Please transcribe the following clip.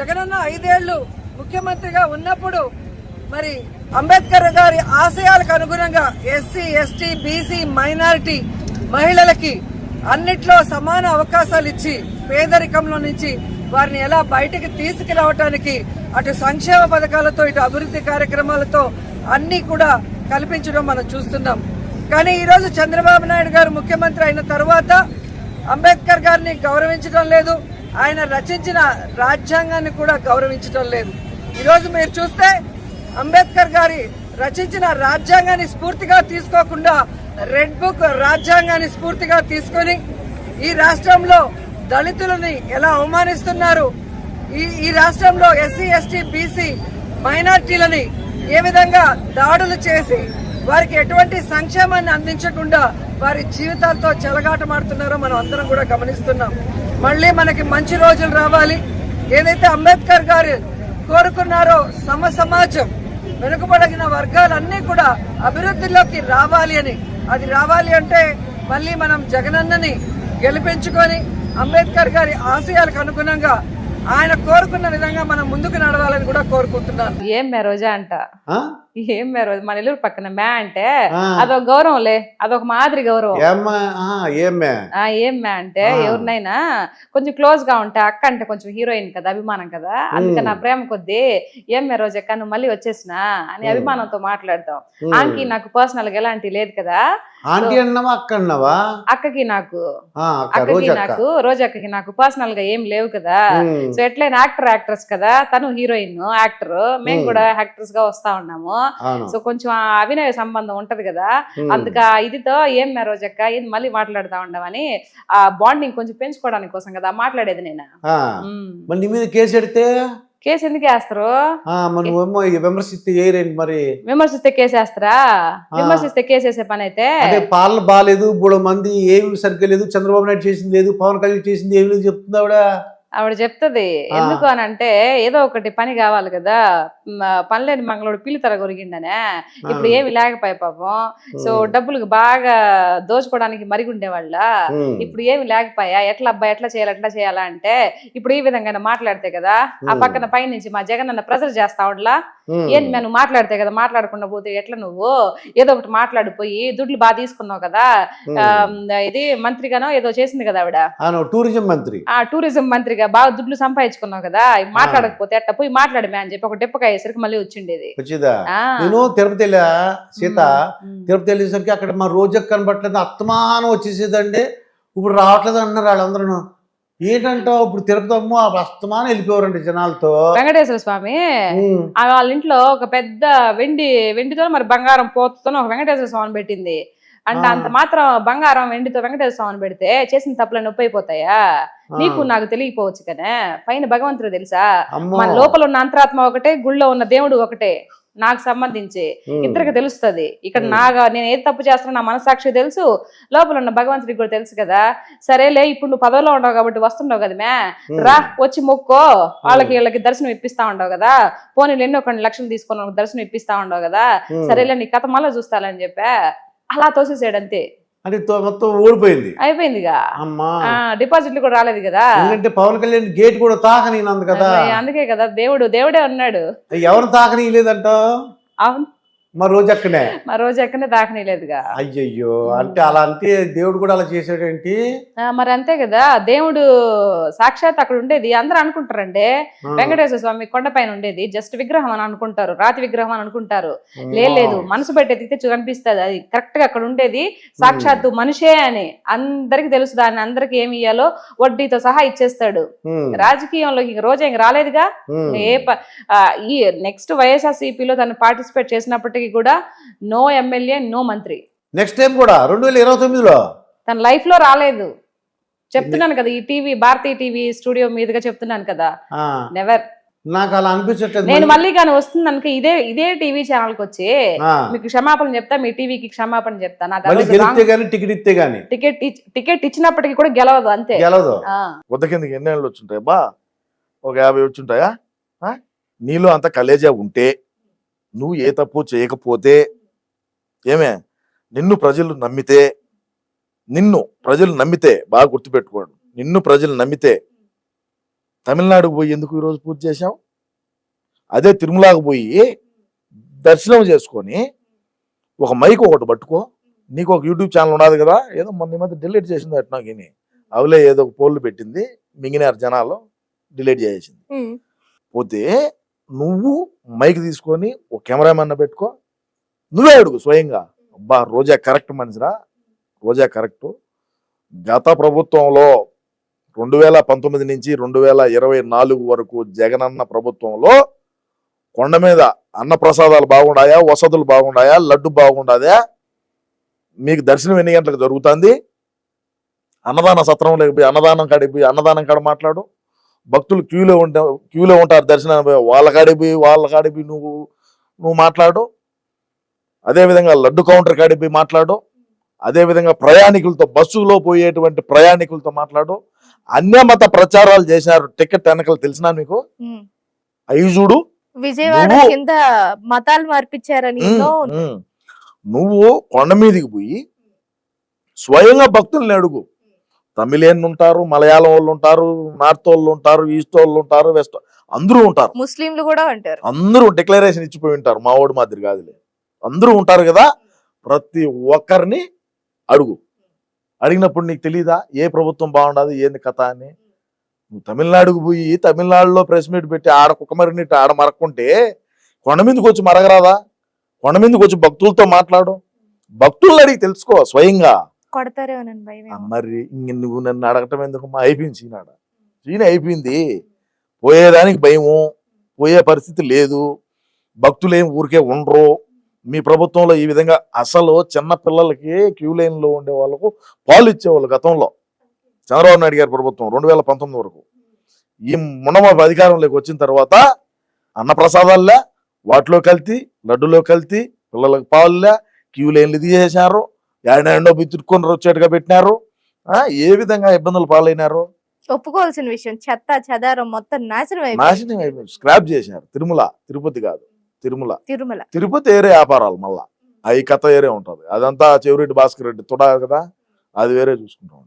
జగనన్న ఐదేళ్ళు ముఖ్యమంత్రిగా ఉన్నప్పుడు మరి అంబేద్కర్ గారి ఆశయాలకు అనుగుణంగా ఎస్సీ ఎస్టీ బీసీ మైనారిటీ మహిళలకి అన్నిట్లో సమాన అవకాశాలు ఇచ్చి పేదరికంలో నుంచి వారిని ఎలా బయటికి తీసుకురావటానికి అటు సంక్షేమ పథకాలతో ఇటు అభివృద్ధి కార్యక్రమాలతో అన్ని కూడా కల్పించడం మనం చూస్తున్నాం. కానీ ఈరోజు చంద్రబాబు నాయుడు గారు ముఖ్యమంత్రి అయిన తర్వాత అంబేద్కర్ గారిని గౌరవించడం లేదు. ఆయన రచించిన రాజ్యాంగాన్ని కూడా గౌరవించడం లేదు. ఈరోజు మీరు చూస్తే అంబేద్కర్ గారి రచించిన రాజ్యాంగాన్ని స్ఫూర్తిగా తీసుకోకుండా రెడ్ బుక్ రాజ్యాంగాన్ని స్ఫూర్తిగా తీసుకొని ఈ రాష్ట్రంలో దళితులని ఎలా అవమానిస్తున్నారు? ఈ ఈ రాష్ట్రంలో ఎస్సీ ఎస్టీ బీసీ మైనార్టీలని ఏ విధంగా దాడులు చేసి వారికి ఎటువంటి సంక్షేమాన్ని అందించకుండా వారి జీవితాలతో చెలగాటమాడుతున్నారో మనం అందరం కూడా గమనిస్తున్నాం. మళ్ళీ మనకి మంచి రోజులు రావాలి. ఏదైతే అంబేద్కర్ గారు కోరుకున్నారో సమ సమాజం వెనుకబడిన వర్గాలన్నీ కూడా అభివృద్ధిలోకి రావాలి అని. అది రావాలి అంటే మళ్ళీ మనం జగనన్నని గెలిపించుకొని అంబేద్కర్ గారి ఆశయాలకు అనుగుణంగా ఆయన కోరుకున్న విధంగా మనం ముందుకు నడవాలని కూడా కోరుకుంటున్నాను. ఏం మే రోజా అంట? ఆ? ఏం మే రోజు మన ఇల్లు పక్కన మే అంటే. అదొక గౌరవంలే అదొక మాదిరి గౌరవం ఏం మే అంటే. ఎవరినైనా కొంచెం క్లోజ్గా ఉంటే అక్క అంటే కొంచెం హీరోయిన్ కదా అభిమానం కదా అందుకని నా ప్రేమ కొద్దీ ఏం మే రోజు అక్క నువ్వు మళ్ళీ వచ్చేసినా అని. అభిమానంతో మాట్లాడతాం. ఆంకి నాకు పర్సనల్గా ఎలాంటి లేదు కదా ఆంటీ అన్నవా అక్క అన్నవా అక్కకి నాకు అక్కకి నాకు రోజు అక్కకి నాకు పర్సనల్గా ఏం లేవు కదా. సో ఎట్లయినా యాక్టర్ యాక్ట్రెస్ కదా తను హీరోయిన్ యాక్టర్ మేము. కూడా యాక్టర్స్గా వస్తా ఉన్నాము సో కొంచెం ఆ అభినయ సంబంధం ఉంటది కదా. అందుక ఇదితో ఏం మే రోజక్క ఇది మళ్ళీ మాట్లాడుతా ఉండమని ఆ బాండింగ్ కొంచెం పెంచుకోవడానికి కోసం కదా మాట్లాడేది నేను. మరి మీద కేసు ఎడితే కేసు ఎందుకు వేస్తారు? విమర్శిస్తే మరి? విమర్శిస్తే కేసు వేస్తారా? విమర్శిస్తే కేసు వేసే పని అయితే? పాలన బాగాలేదు మూడు మంది ఏమి సరిగ్గా లేదు చంద్రబాబు నాయుడు చేసింది లేదు పవన్ కళ్యాణ్ చేసింది ఏమి లేదు చెప్తుంది ఆవిడ? ఆవిడ చెప్తది. ఎందుకు అని అంటే ఏదో ఒకటి పని కావాలి కదా. పనిలేని మంగళోడు పిల్లితర కొరిగిండనే ఇప్పుడు ఏమి లేకపోయా పాపం. సో డబ్బులకు బాగా దోచుకోవడానికి మరిగి ఉండేవాళ్ళ ఉమ్. ఇప్పుడు ఏమి లేకపోయా? ఎట్లా అబ్బాయి ఎట్లా చేయాలి ఎట్లా చేయాలా అంటే ఇప్పుడు ఈ విధంగా మాట్లాడితే కదా ఆ. పక్కన పై నుంచి మా జగన్ అన్న ప్రెజర్ చేస్తా ఉండలా. ఏంటి మేము మాట్లాడితే కదా మాట్లాడకుండా పోతే ఎట్లా నువ్వు? ఏదో ఒకటి మాట్లాడిపోయి దుడ్లు బాగా తీసుకున్నావు కదా ఇది మంత్రిగానో ఏదో చేసింది కదా ఆవిడ? టూరిజం మంత్రి. ఆ టూరిజం మంత్రిగా బాగా దుడ్లు సంపాదించుకున్నావు కదా మాట్లాడకపోతే ఎట్లా పోయి మాట్లాడమే అని చెప్పి ఒక డెప్పకాయ అయ్యేసరికి మళ్ళీ వచ్చిండేది. వచ్చిందా. నేను తిరుపతి వెళ్ళా సీత. తిరుపతి వెళ్ళేసరికి అక్కడ మా రోజు కనబట్టలేదు అత్తమానం వచ్చేసేదండి. ఇప్పుడు రావట్లేదు అంటున్నారు వాళ్ళందరూ ఏంటంటావు? ఇప్పుడు తిరుపతి అమ్మ అస్తమానం వెళ్ళిపోయారండి జనాలతో. వెంకటేశ్వర స్వామి వాళ్ళ ఇంట్లో ఒక పెద్ద వెండి వెండితో మరి బంగారం పోతుతో ఒక వెంకటేశ్వర స్వామిని పెట్టింది. అంటే. అంత మాత్రం బంగారం వెండితో వెంకటేశ్వర స్వామిని పెడితే చేసిన తప్పులు నొప్పి అయిపోతాయా నీకు నాకు తెలియకపోవచ్చు కనే పైన భగవంతుడు తెలుసా. మన లోపల ఉన్న అంతరాత్మ ఒకటే గుళ్ళో ఉన్న దేవుడు ఒకటే నాకు సంబంధించి. ఇద్దరికి తెలుస్తది. ఇక్కడ. నాగా నేను ఏది తప్పు చేస్తున్నా నా మనసాక్షి తెలుసు. లోపల ఉన్న భగవంతుడికి కూడా తెలుసు కదా. సరేలే ఇప్పుడు నువ్వు పదవిలో ఉండవు కాబట్టి వస్తున్నావు కదా మే. రా వచ్చి మొక్కో. వాళ్ళకి వీళ్ళకి దర్శనం ఇప్పిస్తా ఉండవు కదా. పోనీ ఎన్నో కొన్ని లక్షలు తీసుకుని దర్శనం ఇప్పిస్తా ఉండవు కదా. సరేలే నీ కథ మళ్ళీ చూస్తాలని చెప్పా. అలా తోసేసాడు అంతే అంటే మొత్తం ఓడిపోయింది అయిపోయిందిగా. అమ్మా. డిపాజిట్లు కూడా రాలేదు కదా. ఎందుకంటే పవన్ కళ్యాణ్ గేట్ కూడా తాకని నందు కదా. అదే, అందుకే కదా దేవుడు దేవుడే ఉన్నాడు. ఎవరు తాకని లేదంటావు అవును. మా రోజు అక్కడే మా రోజు ఎక్కడనే దాకనీలేదుగా అయ్యయ్యో అంటే అలా అంటే దేవుడు కూడా అలా చేసాడేంటి మరి అంతే కదా దేవుడు సాక్షాత్ అక్కడ ఉండేది అందరూ అనుకుంటారండి. వెంకటేశ్వర స్వామి కొండపైన ఉండేది జస్ట్ విగ్రహం అని అనుకుంటారు రాతి విగ్రహం అని అనుకుంటారు. లేదు మనసు పెట్టేది కనిపిస్తుంది అది కరెక్ట్గా అక్కడ ఉండేది. సాక్షాత్తు మనిషే అని అందరికి తెలుసు దాన్ని అందరికి ఏమి ఇయ్యాలో వడ్డీతో సహా ఇచ్చేస్తాడు. రాజకీయంలో ఇంక రోజా ఇంక రాలేదుగా. ఏ ఈ నెక్స్ట్ వైఎస్ఆర్సీపీలో తను పార్టిసిపేట్ చేసినప్పటికీ కూడా నో ఎమ్మెల్యే నో మంత్రి. నెక్స్ట్ టైం కూడా రెండు వేల ఇరవై తొమ్మిదిలో? తన లైఫ్లో రాలేదు. చెప్తున్నాను కదా ఈ టీవీ భారతీయ టీవీ స్టూడియో మీదుగా చెప్తున్నాను కదా. ఆ, నెవర్ నాకు అలా అనిపించట్లేదు నేను మళ్ళీ కానీ వస్తుంది అనుకో ఇదే ఇదే టీవీ ఛానల్కి వచ్చి మీకు క్షమాపణ చెప్తా మీ టీవీకి క్షమాపణ చెప్తా. నాకు టికెట్ ఇస్తే గానీ. టికెట్ టికెట్ ఇచ్చినప్పటికీ కూడా గెలవదు అంతే. గెలవదు. ఆ, వద్ద కిందకి ఎన్ని ఏళ్ళు వచ్చుంటాయి బా ఒక యాభై వచ్చుంటాయా? నీలో అంత కలేజా ఉంటే? నువ్వు ఏ తప్పు చేయకపోతే ఏమే? నిన్ను ప్రజలు నమ్మితే నిన్ను ప్రజలు నమ్మితే బాగా గుర్తుపెట్టుకోండి. నిన్ను ప్రజలు నమ్మితే తమిళనాడుకు పోయి ఎందుకు ఈరోజు పూజ చేశావు? అదే తిరుమలకు పోయి దర్శనం చేసుకొని ఒక మైక్ ఒకటి పట్టుకో. నీకు ఒక యూట్యూబ్ ఛానల్ ఉన్నది కదా ఏదో మొన్న మధ్య డిలీట్ చేసింది అట్నా గిని అవలే ఏదో ఒక పోల్లు పెట్టింది మింగినారు జనాలు డిలీట్ చేసింది. పోతే నువ్వు మైక్ తీసుకొని ఒక కెమెరామెన్ పెట్టుకో. నువ్వే అడుగు స్వయంగా. అబ్బా రోజా కరెక్ట్ మనిషిరా? రోజా కరెక్ట్. గత ప్రభుత్వంలో రెండు వేల పంతొమ్మిది నుంచి రెండు వేల ఇరవై నాలుగు వరకు జగనన్న ప్రభుత్వంలో కొండ మీద అన్న ప్రసాదాలు బాగుండాయా? వసతులు బాగుండాయా? లడ్డు బాగుండాదా మీకు దర్శనం ఎన్ని గంటలకు జరుగుతుంది? అన్నదాన సత్రం లేకపోయి అన్నదానం కాడికి పోయి అన్నదానం కాడ మాట్లాడు. భక్తులు క్యూలో ఉంటా క్యూలో ఉంటారు దర్శనం వాళ్ళ కాడికి పోయి వాళ్ళ కాడికి పోయి నువ్వు నువ్వు మాట్లాడు. అదేవిధంగా లడ్డు కౌంటర్ కాడికి పోయి మాట్లాడు. అదేవిధంగా ప్రయాణికులతో బస్సులో పోయేటువంటి ప్రయాణికులతో మాట్లాడు. అన్యమత ప్రచారాలు చేశారు టికెట్ వెనకలు తెలిసినా మీకు. అవి చూడు. విజయవాడ కింద మతాలు ఉమ్. నువ్వు కొండ మీదకి పోయి స్వయంగా భక్తుల్ని అడుగు. తమిళియన్ ఉంటారు మలయాళం వాళ్ళు ఉంటారు నార్త్ వాళ్ళు ఉంటారు ఈస్ట్ వాళ్ళు ఉంటారు వెస్ట్ అందరూ ఉంటారు. ముస్లింలు కూడా అంటారు. అందరూ డిక్లరేషన్ ఇచ్చిపోయి ఉంటారు మా ఓడి మాదిరి కాదులే. అందరూ ఉంటారు కదా ప్రతి ఒక్కరిని అడుగు. అడిగినప్పుడు నీకు తెలీదా ఏ ప్రభుత్వం బాగుండదు ఏంది కథ అని? నువ్వు తమిళనాడుకు పోయి తమిళనాడులో ప్రెస్ మీట్ పెట్టి ఆడ కుక్కమరినట్టు ఆడ మరక్కుంటే కొండ మీదకి వచ్చి మరగరాదా? కొండ మీదకి వచ్చి భక్తులతో మాట్లాడు. భక్తులను అడిగి తెలుసుకో స్వయంగా. కొడతారేమోనని భయం మరి ఇంక నువ్వు నన్ను అడగటం ఎందుకు? మా అయిపోయింది చీనాడ చీన అయిపోయింది. పోయేదానికి భయము. పోయే పరిస్థితి లేదు. భక్తులు ఏం ఊరికే ఉండరు. మీ ప్రభుత్వంలో ఈ విధంగా అసలు చిన్న పిల్లలకి క్యూ లైన్లో ఉండే వాళ్ళకు పాలు ఇచ్చేవాళ్ళు గతంలో. చంద్రబాబు నాయుడు గారి ప్రభుత్వం రెండు వేల పంతొమ్మిది వరకు. ఈ మునమ అధికారంలోకి వచ్చిన తర్వాత అన్నప్రసాదాల్లో వాటిలో కల్తీ లడ్డులో కల్తీ పిల్లలకు పాలులే క్యూ లైన్లు తీసేశారు. ఏడాడో బిత్తుకొని వచ్చేట్టుగా పెట్టినారు. ఆ, ఏ విధంగా ఇబ్బందులు పాలైనారు? ఒప్పుకోవాల్సిన విషయం చెత్త చెదారం మొత్తం నాశనం నాశనం అయిపోయింది. స్క్రాప్ చేశారు తిరుమల తిరుపతి కాదు తిరుమల. తిరుమల. తిరుపతి ఏరే వ్యాపారాలు మళ్ళా. అవి కథ ఏరే ఉంటది. అదంతా చెవిరెడ్డి భాస్కర్ రెడ్డి తుడా కదా? అది వేరే చూసుకుంటా.